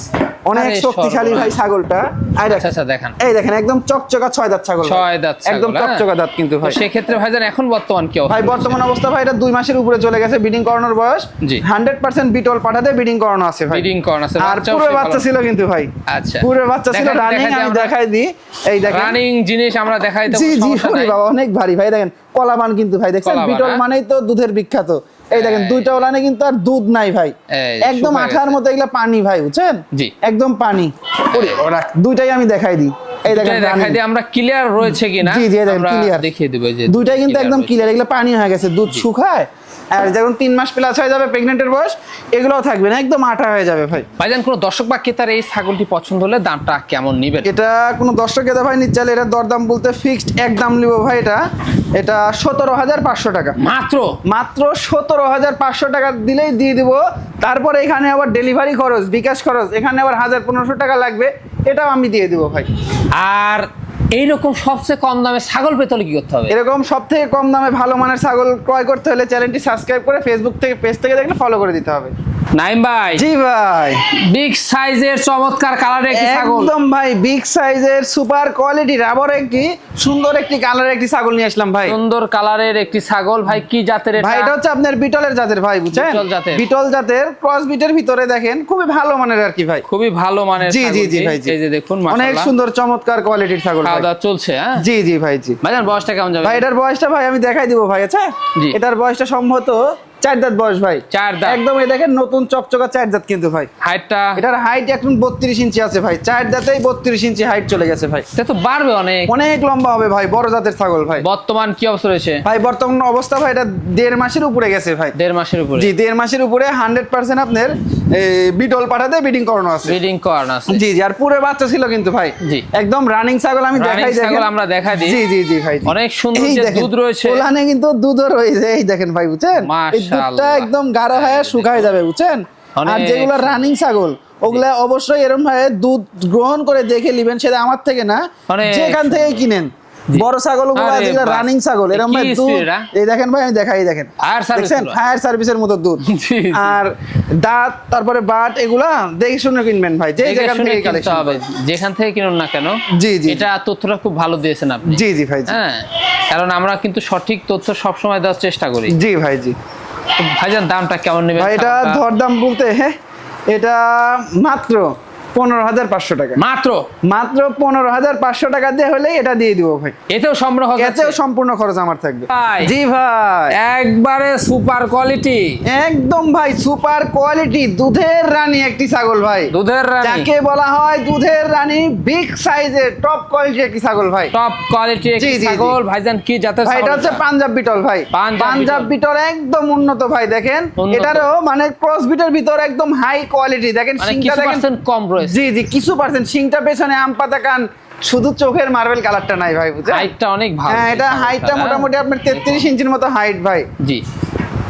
Speaker 2: অনেক শক্তিশালী ভাই ছাগলটা। এই
Speaker 1: আচ্ছা
Speaker 2: দেখেন।
Speaker 1: আচ্ছা
Speaker 2: এই দেখেন একদম চকচকা ছয় দাঁত ছাগল।
Speaker 1: ছয় দাঁত ছাগল,
Speaker 2: একদম? চকচকা দাঁত কিন্তু ভাই।
Speaker 1: সেক্ষেত্রে ভাইজান এখন বর্তমান কি অবস্থা?
Speaker 2: ভাই বর্তমান অবস্থা ভাই এটা দুই মাসের উপরে চলে গেছে বিডিং করানোর বয়স।
Speaker 1: জি।
Speaker 2: হান্ড্রেড পার্সেন্ট বিটল পাঠাতে বিডিং করানো আছে ভাই।
Speaker 1: ব্রিডিং করানো আছে
Speaker 2: আর পুরো বাচ্চা ছিল কিন্তু ভাই।
Speaker 1: আচ্ছা।
Speaker 2: পুরো বাচ্চা ছিল রানিং আমি দেখাই দিই। এই দেখেন।
Speaker 1: রানিং জিনিস আমরা দেখাই দেবো
Speaker 2: জি জি বাবা অনেক ভারী ভাই দেখেন কলাবান কিন্তু ভাই দেখছেন? বিটল
Speaker 1: হ্যাঁ?
Speaker 2: মানেই তো দুধের বিখ্যাত। এই দেখেন। দুইটা ওলানে কিন্তু আর দুধ নাই ভাই। একদম আঠার মতো এগুলা পানি ভাই বুঝছেন? একদম পানি। দুইটাই আমি দেখাই দিই। এই দেখেন
Speaker 1: দেখাই দিই আমরা ক্লিয়ার রয়েছে কিনা
Speaker 2: জি, জি, দেখেন, clear।
Speaker 1: দেখিয়ে দিব যে
Speaker 2: দুইটাই কিন্তু একদম ক্লিয়ার এগুলো পানি হয়ে গেছে দুধ শুকায় আর যখন তিন মাস প্লাস হয়ে যাবে প্রেগনেন্টের বয়স এগুলোও থাকবে না একদম আঠা হয়ে যাবে ভাই।
Speaker 1: ভাইজান কোনো দর্শক বা ক্রেতার এই ছাগলটি পছন্দ হলে দামটা কেমন নিবেন?
Speaker 2: এটা কোনো দর্শক এদা ভাই নিচ্ছে এটা দরদাম বলতে ফিক্সড এক দাম নিব ভাই এটা। এটা সতেরো হাজার পাঁচশো টাকা।
Speaker 1: মাত্র?
Speaker 2: মাত্র সতেরো হাজার পাঁচশো টাকা দিলেই দিয়ে দিব। তারপরে এখানে আবার ডেলিভারি খরচ বিকাশ খরচ এখানে আবার হাজার পনেরোশো টাকা লাগবে এটাও আমি দিয়ে দিব ভাই।
Speaker 1: আর এইরকম সবচেয়ে কম দামে ছাগল পেতে হলে কি করতে হবে?
Speaker 2: এরকম সব থেকে কম দামে ভালো মানের ছাগল ক্রয় করতে হলে চ্যানেলটি সাবস্ক্রাইব করে ফেসবুক থেকে পেজ থেকে দেখলে ফলো করে দিতে হবে।
Speaker 1: নাইম ভাই।
Speaker 2: জি ভাই।
Speaker 1: বিগ সাইজের চমৎকার কালারের একটি ছাগল।
Speaker 2: একদম ভাই বিগ সাইজের সুপার কোয়ালিটির আবার একটি সুন্দর একটি কালারের একটি ছাগল নিয়ে আসলাম ভাই।
Speaker 1: সুন্দর কালারের একটি ছাগল। ভাই কি জাতের
Speaker 2: ভাই এটা
Speaker 1: এটা
Speaker 2: হচ্ছে আপনার বিটলের জাতের ভাই বুঝছেন?
Speaker 1: বিটল জাতের।
Speaker 2: বিটল জাতের ক্রস বিটের ভিতরে দেখেন খুবই ভালো মানের আর কি ভাই।
Speaker 1: খুবই ভালো মানের
Speaker 2: জি জি জি ভাই জি।
Speaker 1: এই যে দেখুন
Speaker 2: অনেক সুন্দর চমৎকার কোয়ালিটির ছাগল ভাই।
Speaker 1: চলছে হ্যাঁ?
Speaker 2: জি জি ভাই জি।
Speaker 1: ভাইজান বয়সটা কেমন যাবে?
Speaker 2: ভাই এটার বয়সটা ভাই আমি দেখাই দিব ভাই আচ্ছা। এটার বয়সটা সম্ভবত চার দাঁত বয়স ভাই।
Speaker 1: চার দাঁত।
Speaker 2: একদম এই দেখেন নতুন চকচকা চার দাঁত কিন্তু ভাই।
Speaker 1: হাইটটা?
Speaker 2: এটার হাইট এখন বত্রিশ ইঞ্চি আছে ভাই। চার দাঁতেই বত্রিশ ইঞ্চি হাইট চলে গেছে ভাই।
Speaker 1: সে তো বাড়বে অনেক।
Speaker 2: অনেক লম্বা হবে ভাই বড় জাতের ছাগল ভাই।
Speaker 1: বর্তমান কি অবস্থা রয়েছে?
Speaker 2: ভাই বর্তমান অবস্থা ভাই এটা দেড় মাসের উপরে গেছে ভাই।
Speaker 1: দেড় মাসের উপরে।
Speaker 2: জি দেড় মাসের উপরে হান্ড্রেড পার্সেন্ট আপনার বিটল পাঠাতে বিডিং করানো আছে।
Speaker 1: ব্রিডিং করানো আছে।
Speaker 2: জি জি আর পুরো বাচ্চা ছিল কিন্তু ভাই।
Speaker 1: জি।
Speaker 2: একদম রানিং ছাগল আমি দেখাই
Speaker 1: ছাগল আমরা দেখাই দিই।
Speaker 2: জি জি জি ভাই।
Speaker 1: অনেক সুন্দর দুধ রয়েছে।
Speaker 2: ওলানে কিন্তু দুধও রয়েছে। এই দেখেন ভাই বুঝছেন? দুধটা একদম গাঢ় হয়ে শুকায় যাবে বুঝছেন? আর যেগুলো রানিং ছাগল ওগুলা অবশ্যই এরকম ভাবে দুধ গ্রহণ করে দেখে নিবেন সেটা আমার থেকে না যেখান থেকে কিনেন। বড়
Speaker 1: ছাগলগুলো
Speaker 2: যেগুলো রানিং ছাগল এরকম দুধ এই দেখেন ভাই আমি দেখাই দেখেন। দেখছেন? ফায়ার সার্ভিসের মতো দুধ। আর দাঁত তারপরে বাট এগুলা দেখে শুনে কিনবেন ভাই যে যেখান থেকে কালেকশন
Speaker 1: হবে যেখান থেকে কিনুন না কেন
Speaker 2: জি, জি।
Speaker 1: এটা তথ্যটা খুব ভালো দিয়েছেন আপনি।
Speaker 2: জি জি ভাই
Speaker 1: হ্যাঁ কারণ আমরা কিন্তু সঠিক তথ্য সবসময় দেওয়ার চেষ্টা করি।
Speaker 2: জি ভাই জি।
Speaker 1: ভাইজান দামটা কেমন নেবেন
Speaker 2: ভাই এটা? দরদাম বলতে হ্যাঁ এটা মাত্র পনেরো হাজার পাঁচশো টাকা।
Speaker 1: মাত্র?
Speaker 2: মাত্র পনেরো হাজার পাঁচশো টাকা দিয়ে হলেই এটা দিয়ে দিব ভাই।
Speaker 1: এতেও হচ্ছে
Speaker 2: এতেও সম্পূর্ণ খরচ আমার থাকবে। জি ভাই।
Speaker 1: একবারে সুপার কোয়ালিটি।
Speaker 2: একদম ভাই সুপার কোয়ালিটি দুধের রানী একটি ছাগল ভাই।
Speaker 1: দুধের রানী।
Speaker 2: যাকে বলা হয় দুধের রানী বিগ সাইজের টপ কোয়ালিটি একটি ছাগল ভাই।
Speaker 1: টপ কোয়ালিটি একটি। ছাগল। ভাইজান কি জাতের
Speaker 2: ভাই এটা হচ্ছে পাঞ্জাব বিটল ভাই।
Speaker 1: পাঞ্জাব
Speaker 2: বিটল। একদম উন্নত ভাই দেখেন। এটারও মানে ক্রস বিটের ভিতর একদম হাই কোয়ালিটি দেখেন
Speaker 1: মানে
Speaker 2: সিংটা দেখেন
Speaker 1: কম রয়েছে রয়েছে।
Speaker 2: জি জি কিছু পার্সেন্ট সিংটা পেছনে আম পাতা কান শুধু চোখের মার্বেল কালারটা নাই ভাই বুঝছেন?
Speaker 1: হাইটটা অনেক ভালো।
Speaker 2: হ্যাঁ এটা হাইটটা মোটামুটি আপনার তেত্রিশ ইঞ্চির মতো হাইট ভাই।
Speaker 1: জি।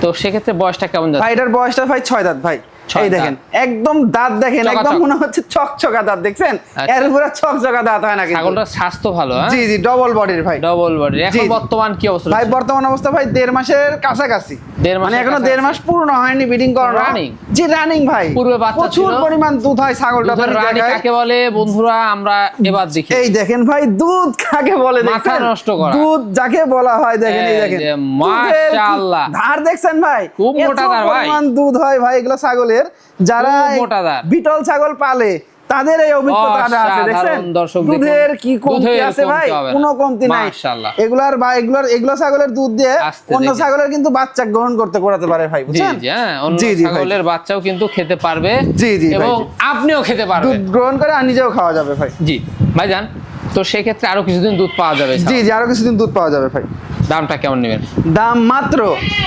Speaker 1: তো সেক্ষেত্রে বয়সটা কেমন যাচ্ছে?
Speaker 2: ভাই এটার বয়সটা ভাই ছয় দাঁত ভাই। এই দেখেন একদম দাঁত দেখেন একদম মনে হচ্ছে চকচকা দাঁত দেখছেন?
Speaker 1: আচ্ছা।
Speaker 2: এর পুরো চকচকা দাঁত হয় না কিন্তু।
Speaker 1: ছাগলটার স্বাস্থ্য ভালো হ্যাঁ?
Speaker 2: জি জি ডবল বডির ভাই।
Speaker 1: ডবল বডি এখন। বর্তমান কি অবস্থা
Speaker 2: ভাই বর্তমান অবস্থা ভাই দেড় মাসের কাছাকাছি।
Speaker 1: দেড়
Speaker 2: মানে
Speaker 1: এখনও
Speaker 2: দেড় মাস পূর্ণ হয়নি বিডিং করানো? জি রানিং ভাই।
Speaker 1: পূর্বে বাচ্চা
Speaker 2: প্রচুর পরিমাণ দুধ হয় ছাগলটা
Speaker 1: কাকে বলে? বন্ধুরা আমরা এবার দেখি।
Speaker 2: এই দেখেন ভাই দুধ কাকে বলে
Speaker 1: মাথা নষ্ট করা।
Speaker 2: দুধ যাকে বলা হয় দেখেন এই দেখেন।
Speaker 1: মাশাআল্লাহ।
Speaker 2: ধার দেখছেন ভাই?
Speaker 1: খুব মোটা ধার ভাই।
Speaker 2: পরিমাণ দুধ হয় ভাই এগুলো ছাগলের। যারা
Speaker 1: মোটা ধার।
Speaker 2: বিটল ছাগল পালে তাদের এই অভিজ্ঞতা আছে দেখছেন? দুধের কি কমতি আছে ভাই। কোনো কমতি নাই। এগুলার বা এগুলার এগুলো ছাগলের দুধ দিয়ে অন্য ছাগলের কিন্তু বাচ্চা গ্রহণ করতে করাতে পারে ভাই বুঝছেন?
Speaker 1: জি হ্যাঁ অন্য ছাগলের বাচ্চাও কিন্তু খেতে পারবে
Speaker 2: জি, জি,
Speaker 1: এবং আপনিও খেতে পারবেন।
Speaker 2: দুধ গ্রহণ করে আর নিজেও খাওয়া যাবে ভাই।
Speaker 1: জি ভাই ভাইজান তো সেক্ষেত্রে আরও কিছুদিন দুধ পাওয়া যাবে
Speaker 2: জি জি আরও কিছুদিন দুধ পাওয়া যাবে ভাই।
Speaker 1: দামটা কেমন নেবেন?
Speaker 2: দাম মাত্র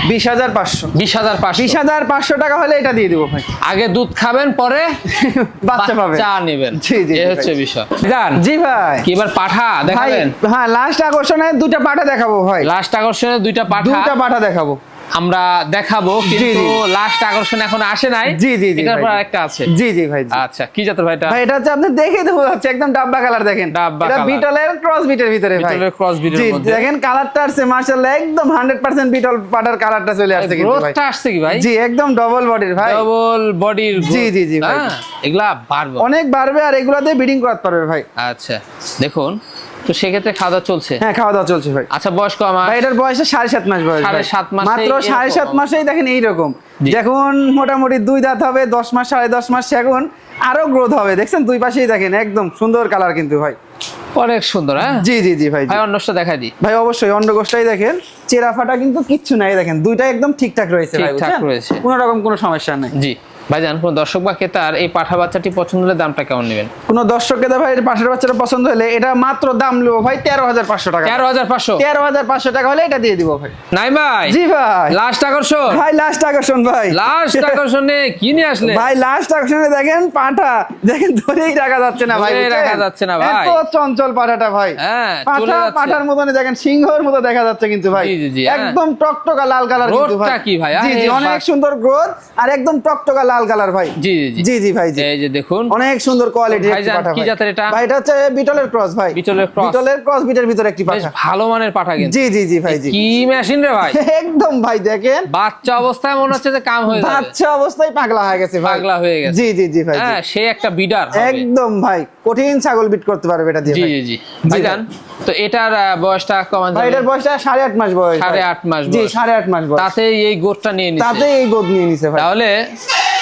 Speaker 2: বিশ হাজার পাঁচশো।
Speaker 1: বিশ হাজার
Speaker 2: বিশ হাজার পাঁচশো টাকা হলে এটা দিয়ে দিবো ভাই।
Speaker 1: আগে দুধ খাবেন পরে
Speaker 2: বাচ্চা পাবেন
Speaker 1: চা নেবেন।
Speaker 2: জি, জি,
Speaker 1: এই হচ্ছে। বিষয়। জান।
Speaker 2: জি ভাই।
Speaker 1: কি এবার পাঠা দেখাবেন?
Speaker 2: হ্যাঁ লাস্ট আকর্ষণে দুটা পাঠা দেখাবো ভাই।
Speaker 1: লাস্ট আকর্ষণে দুইটা পাঠা।
Speaker 2: দুটা পাঠা দেখাবো।
Speaker 1: আমরা দেখাবো কিন্তু লাস্ট আকর্ষণ এখন আসে নাই।
Speaker 2: জি, জি, জি,
Speaker 1: এটার পর একটা আছে।
Speaker 2: জি জি ভাই
Speaker 1: আচ্ছা কি জাতের ভাইটা
Speaker 2: ভাই এটা হচ্ছে আপনি দেখে দেবো হচ্ছে একদম ডাব্বা কালার দেখেন।
Speaker 1: ডাব্বা
Speaker 2: এটা বিটলের ক্রস বিটের ভিতরে ভাই।
Speaker 1: বিটলের cross beat এর
Speaker 2: জি,
Speaker 1: মধ্যে।
Speaker 2: দেখেন কালারটা আসছে মার্শাল্লাহ একদম হান্ড্রেড পার্সেন্ট বিটল পাটার কালারটা চলে আসছে কিন্তু ভাই।
Speaker 1: গ্রোথটা আসছে কি ভাই?
Speaker 2: জি একদম ডবল বডির ভাই।
Speaker 1: ডবল বডির
Speaker 2: জি, জি, জি, ভাই।
Speaker 1: এগুলা বাড়বে।
Speaker 2: অনেক বাড়বে আর এগুলা দিয়ে ব্রিডিং করাতে পারবে ভাই।
Speaker 1: আচ্ছা দেখুন। তো সেক্ষেত্রে খাওয়া দাওয়া চলছে?
Speaker 2: হ্যাঁ খাওয়া দাওয়া চলছে ভাই।
Speaker 1: আচ্ছা
Speaker 2: ভাই এটার বয়সে সাড়ে সাত মাস বয়স
Speaker 1: সাড়ে সাত মাসেই
Speaker 2: মাত্র সাড়ে সাত মাসেই দেখেন এইরকম।
Speaker 1: জি।
Speaker 2: দেখুন মোটামুটি দুই দাঁত হবে দশ মাস সাড়ে দশ মাস এখন আরও গ্রোথ হবে। দেখছেন? দুই পাশেই দেখেন একদম সুন্দর কালার কিন্তু ভাই।
Speaker 1: অনেক সুন্দর হ্যাঁ?
Speaker 2: জি জি জি ভাই।
Speaker 1: ভাই দেখা দি
Speaker 2: ভাই অবশ্যই অন্ডকোষটাই দেখেন। চেরা ফাটা কিন্তু কিচ্ছু নাই দেখেন। দুইটা একদম ঠিকঠাক রয়েছে ভাই
Speaker 1: ঠিকঠাক রয়েছে।
Speaker 2: কোনো রকম কোনো সমস্যা নাই।
Speaker 1: জি। ভাইজান কোন দর্শক বা ক্রেতার এই পাঠা বাচ্চাটি পছন্দ হলে দামটা কেমন নেবেন?
Speaker 2: কোনো দর্শককে ভাই এর পাশের বাচ্চাটা পছন্দ হলে এটা মাত্র দাম নেব ভাই তেরো হাজার পাঁচশো টাকা।
Speaker 1: তেরো হাজার পাঁচশো?
Speaker 2: তেরো হাজার পাঁচশো টাকা হলে এটা দিয়ে দিব ভাই।
Speaker 1: নাই ভাই?
Speaker 2: জি ভাই।
Speaker 1: লাস্ট আকর্ষণ?
Speaker 2: ভাই লাস্ট আকর্ষণ ভাই।
Speaker 1: লাস্ট আকর্ষণে কি নিয়ে আসলে?
Speaker 2: ভাই লাস্ট আকর্ষণে দেখেন পাটা দেখেন ধরেই রাখা যাচ্ছে না ভাই
Speaker 1: রাখা যাচ্ছে না ভাই।
Speaker 2: এত চঞ্চল পাটাটা ভাই।
Speaker 1: হ্যাঁ চলে
Speaker 2: পাঠা পাঠার মতনই দেখেন সিংহর মতো দেখা যাচ্ছে কিন্তু ভাই।
Speaker 1: জি, জি, জি, হ্যাঁ।
Speaker 2: একদম টকটকা লাল কালার কিন্তু ভাই।
Speaker 1: কি ভাই?
Speaker 2: জি জি অনেক সুন্দর গ্রোথ আর একদম টকটকা লাল কালার ভাই।
Speaker 1: জি জি জি।
Speaker 2: ভাই
Speaker 1: এই যে দেখুন।
Speaker 2: অনেক সুন্দর কোয়ালিটি
Speaker 1: কি জাতের এটা?
Speaker 2: ভাই এটা হচ্ছে বিটলের ক্রস ভাই।
Speaker 1: বিটলের cross।
Speaker 2: বিটলের ক্রস বিটের ভিতরে একটি
Speaker 1: বেশ
Speaker 2: পাঠা।
Speaker 1: ভালো মানের পাঠা কিন্তু।
Speaker 2: জি জি জি ভাই জি।
Speaker 1: কি মেশিন রে ভাই?
Speaker 2: একদম ভাই দেখেন।
Speaker 1: বাচ্চা অবস্থায় মনে হচ্ছে যে কাম হয়ে যাবে।
Speaker 2: বাচ্চা অবস্থায় পাগলা হয়ে গেছে ভাই।
Speaker 1: পাগলা হয়ে গেছে।
Speaker 2: জি জি জি ভাই
Speaker 1: হ্যাঁ সে একটা বিডার
Speaker 2: একদম ভাই কঠিন ছাগল বিট করতে পারবে এটা দিয়ে
Speaker 1: জি। জি জি। ভাইজান তো এটার বয়সটা কমান
Speaker 2: ভাই এটার বয়সটা সাড়ে আট মাস বয়স
Speaker 1: সাড়ে
Speaker 2: ভাই।
Speaker 1: আট মাস
Speaker 2: জি
Speaker 1: বয়স।
Speaker 2: সাড়ে আট মাস বয়স।
Speaker 1: তাতে এই গোটটা নিয়ে নিছে।
Speaker 2: তাতে এই গোদ নিয়ে নিছে ভাই।
Speaker 1: তাহলে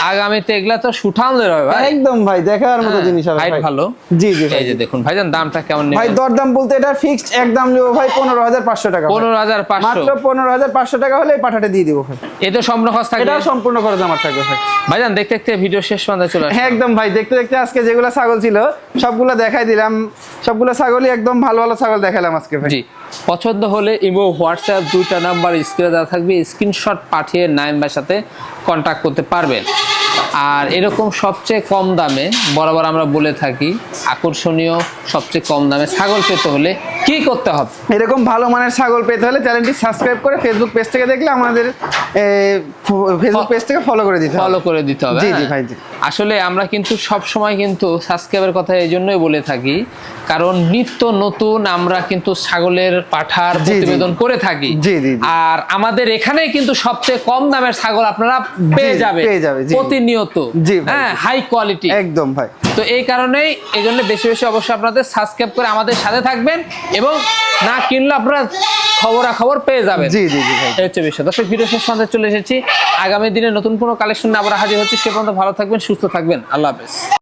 Speaker 1: আগামীতে এগুলা তো সুঠামদের হবে ভাই।
Speaker 2: একদম ভাই দেখার মতো
Speaker 1: হ্যাঁ,
Speaker 2: জিনিস হবে ভাই।
Speaker 1: ভালো।
Speaker 2: জি জি ভাই।
Speaker 1: এই যে দেখুন ভাইজান দামটা কেমন
Speaker 2: ভাই
Speaker 1: নেবেন?
Speaker 2: দরদাম বলতে এটা ফিক্সড একদম নেব ভাই পনেরো হাজার পাঁচশো টাকা ভাই।
Speaker 1: পনেরো হাজার পাঁচশো।
Speaker 2: মাত্র পনেরো হাজার পাঁচশো টাকা হলে এই পাঠাটা দিয়ে দিবো ভাই।
Speaker 1: এতে সম্পূর্ণ খরচ থাকবে?
Speaker 2: এটাও সম্পূর্ণ খরচ আমার থাকবে ভাই।
Speaker 1: ভাইজান দেখতে দেখতে ভিডিও শেষ পর্যন্ত চলে আসবে
Speaker 2: হ্যাঁ একদম ভাই দেখতে দেখতে আজকে যেগুলো ছাগল ছিল সবগুলো দেখাই দিলাম। সবগুলো ছাগলই একদম ভালো ভালো ছাগল দেখালাম আজকে ভাই।
Speaker 1: জি পছন্দ হলে ইমো হোয়াটসঅ্যাপ দুইটা নাম্বার স্ক্রিনে দেওয়া থাকবে। স্ক্রিনশট পাঠিয়ে নাইমবার সাথে কন্ট্যাক্ট করতে পারবেন। আর এরকম সবচেয়ে কম দামে বরাবর আমরা বলে থাকি আকর্ষণীয় সবচেয়ে কম দামে ছাগল পেতে হলে কি করতে হবে
Speaker 2: এরকম ভালো মানের ছাগল পেতে হলে চ্যানেলটি সাবস্ক্রাইব করে ফেসবুক পেজ থেকে দেখলে আমাদের ফেসবুক পেজ থেকে ফলো করে দিতে
Speaker 1: ফলো করে দিতে হবে
Speaker 2: জি,
Speaker 1: হ্যাঁ?
Speaker 2: জি, ভাই, জি।
Speaker 1: আসলে আমরা কিন্তু সব সময় কিন্তু সাবস্ক্রাইবের কথা এই জন্যই বলে থাকি কারণ নিত্য নতুন আমরা কিন্তু ছাগলের পাঠার। প্রতিবেদন করে থাকি
Speaker 2: জি, জি, জি।
Speaker 1: আর আমাদের এখানেই কিন্তু সবচেয়ে কম দামের ছাগল আপনারা পেয়ে যাবে
Speaker 2: পেয়ে যাবে, জি।
Speaker 1: প্রতিনিয়ত হ্যাঁ হাই কোয়ালিটি
Speaker 2: একদম ভাই।
Speaker 1: তো এই কারণেই এই জন্য বেশি বেশি অবশ্যই আপনাদের সাবস্ক্রাইব করে আমাদের সাথে থাকবেন এবং না কিনলে আপনারা খবরাখবর পেয়ে যাবেন।
Speaker 2: জি জি জি ভাই।
Speaker 1: হচ্ছে বিষয়। দর্শক ভিডিও শেষ পর্যন্ত চলে এসেছি। আগামী দিনে নতুন কোনো কালেকশন আবার হাজির হচ্ছে। সে পর্যন্ত ভালো থাকবেন সুস্থ থাকবেন। আল্লাহ হাফেজ।